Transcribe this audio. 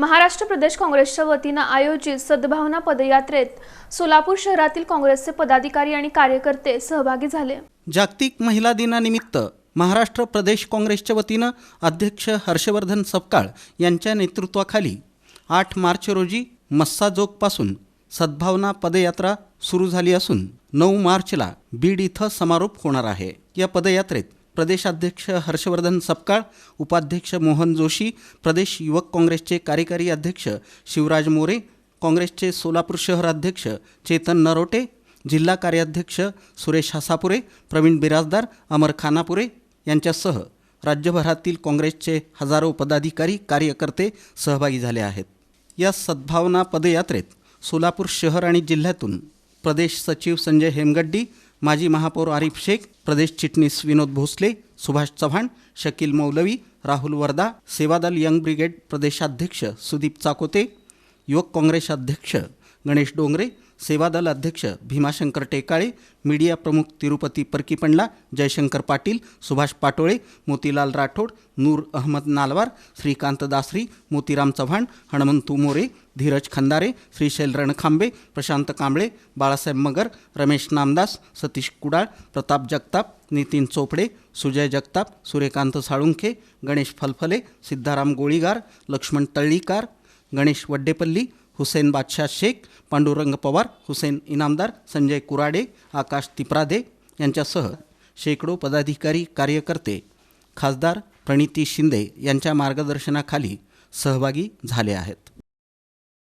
महाराष्ट्र प्रदेश काँग्रेसच्या वतीनं आयोजित सद्भावना पदयात्रेत सोलापूर शहरातील काँग्रेसचे पदाधिकारी आणि कार्यकर्ते सहभागी झाले. जागतिक महिला दिनानिमित्त महाराष्ट्र प्रदेश काँग्रेसच्या वतीनं अध्यक्ष हर्षवर्धन सपकाळ यांच्या नेतृत्वाखाली आठ मार्च रोजी मस्साजोगपासून सद्भावना पदयात्रा सुरू झाली असून नऊ मार्चला बीड इथं समारोप होणार आहे. या पदयात्रेत प्रदेशाध्यक्ष हर्षवर्धन सपकाळ उपाध्यक्ष मोहन जोशी प्रदेश युवक काँग्रेसचे कार्यकारी अध्यक्ष शिवराज मोरे काँग्रेसचे सोलापूर शहर अध्यक्ष चेतन नरोटे जिल्हा कार्याध्यक्ष सुरेश हसापुरे प्रवीण बिराजदार अमर खानापुरे यांच्यासह राज्यभरातील काँग्रेसचे हजारो पदाधिकारी कार्यकर्ते सहभागी झाले आहेत. या सद्भावना पदयात्रेत सोलापूर शहर आणि जिल्ह्यातून प्रदेश सचिव संजय हेमगड्डी माजी महापौर आरिफ शेख प्रदेश चिटणीस विनोद भोसले सुभाष चव्हाण शकील मौलवी राहुल वर्दा सेवादल यंग ब्रिगेड प्रदेशाध्यक्ष सुदीप चाकोते युवक काँग्रेस अध्यक्ष गणेश डोंगरे सेवादल अध्यक्ष भीमाशंकर टेकाळे मीडिया प्रमुख तिरुपती परकीपंडला जयशंकर पाटील सुभाष पाटोळे मोतीलाल राठोड नूर अहमद नालवार श्रीकांत दासरी मोतीराम चव्हाण हणमंतू मोरे धीरज खंदारे श्रीशैल रणखांबे प्रशांत कांबळे बाळासाहेब मगर रमेश नामदास सतीश कुडाळ प्रताप जगताप नितीन चोपडे सुजय जगताप सूर्यकांत साळुंखे गणेश फलफले सिद्धाराम गोळीगार लक्ष्मण तळ्ळीकार गणेश वड्डेपल्ली हुसेन बादशाह शेख पांडुरंग पवार हुसेन इनामदार संजय कुराडे आकाश तिप्रादे यांच्यासह शेकडो पदाधिकारी कार्यकर्ते खासदार प्रणिती शिंदे यांच्या मार्गदर्शनाखाली सहभागी झाले आहेत.